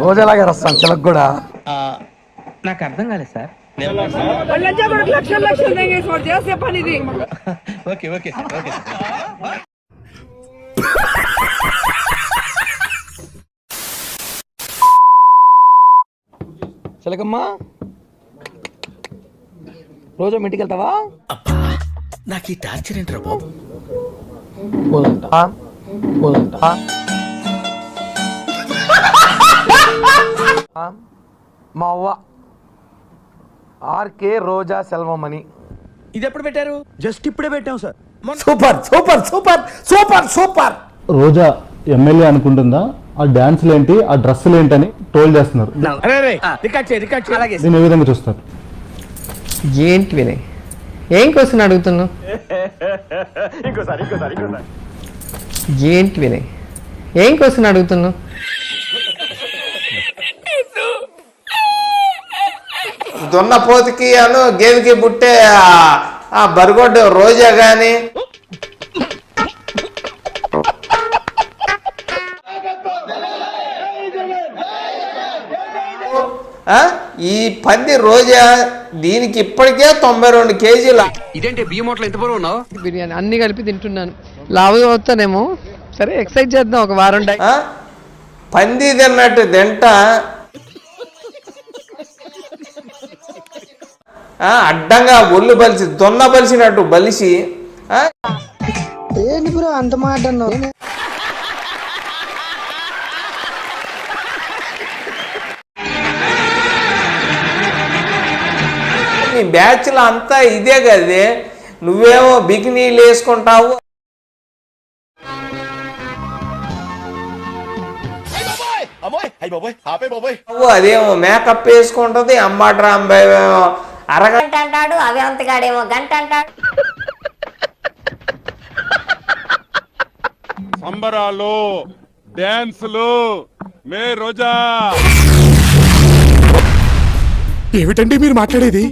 రోజు అలాగే వస్తాను చిలక కూడా. నాకు అర్థం కాలేదు సార్. లక్షలు లక్షలు తెగేసి వాడు చేసే పని ఇది ఓకే ఓకే ఓకే. చిలకమ్మా రోజు ఇంటికి వెళ్తావా? నాకు ఈ టార్చర్ ఏంట్రా బాబు? పోదంట. పోదంట. మా అవ్వ ఆర్కే రోజా సెల్వం అని ఇది ఎప్పుడు పెట్టారు? జస్ట్ ఇప్పుడే పెట్టాం sir. Super super super super super. Roja MLA అనుకుంటుందా? ఆ డాన్సులు ఏంటి? ఆ డ్రెస్సులు ఏంటని ట్రోల్ చేస్తున్నారు. రికార్డ్ చేయి రికార్డ్ చేయి. అలాగే. దీన్ని ఏ విధంగా చూస్తారు? ఏంటి వినయ్? ఏం క్వశ్చన్ అడుగుతున్నావు? ఏంటి వినయ్? ఏం క్వశ్చన్ అడుగుతున్నావు? దున్నపోతుకి అను గేదెకి పుట్టే ఆ- బరిగొడ్డు రోజా గాని. ఆ? ఈ పంది రోజా దీనికి ఇప్పటికే తొంభై రెండు కేజీల. బిర్యానీ అన్ని కలిపి తింటున్నాను. లావు అవుతానేమో సరే ఎక్సర్సైజ్ చేద్దాం ఒక వారం? పంది తిన్నట్టు తింట. అడ్డంగా ఒళ్ళు బలిసి దొన్న బలిసినట్టు బలిసి? ఏంటి బ్రో అంత మాట నీ బ్యాచ్లో అంతా ఇదే కదే. నువ్వేమో బికినీలు వేసుకుంటావు అదేమో మేకప్ వేసుకుంటది అమ్మాట రాంబాయి ఏమో అరగ గంట అంటాడు అవంతగాడేమో గంట అంటాడు సంబరాలు డాన్సులు మే రోజా. ఏమిటండి మీరు మాట్లాడేది?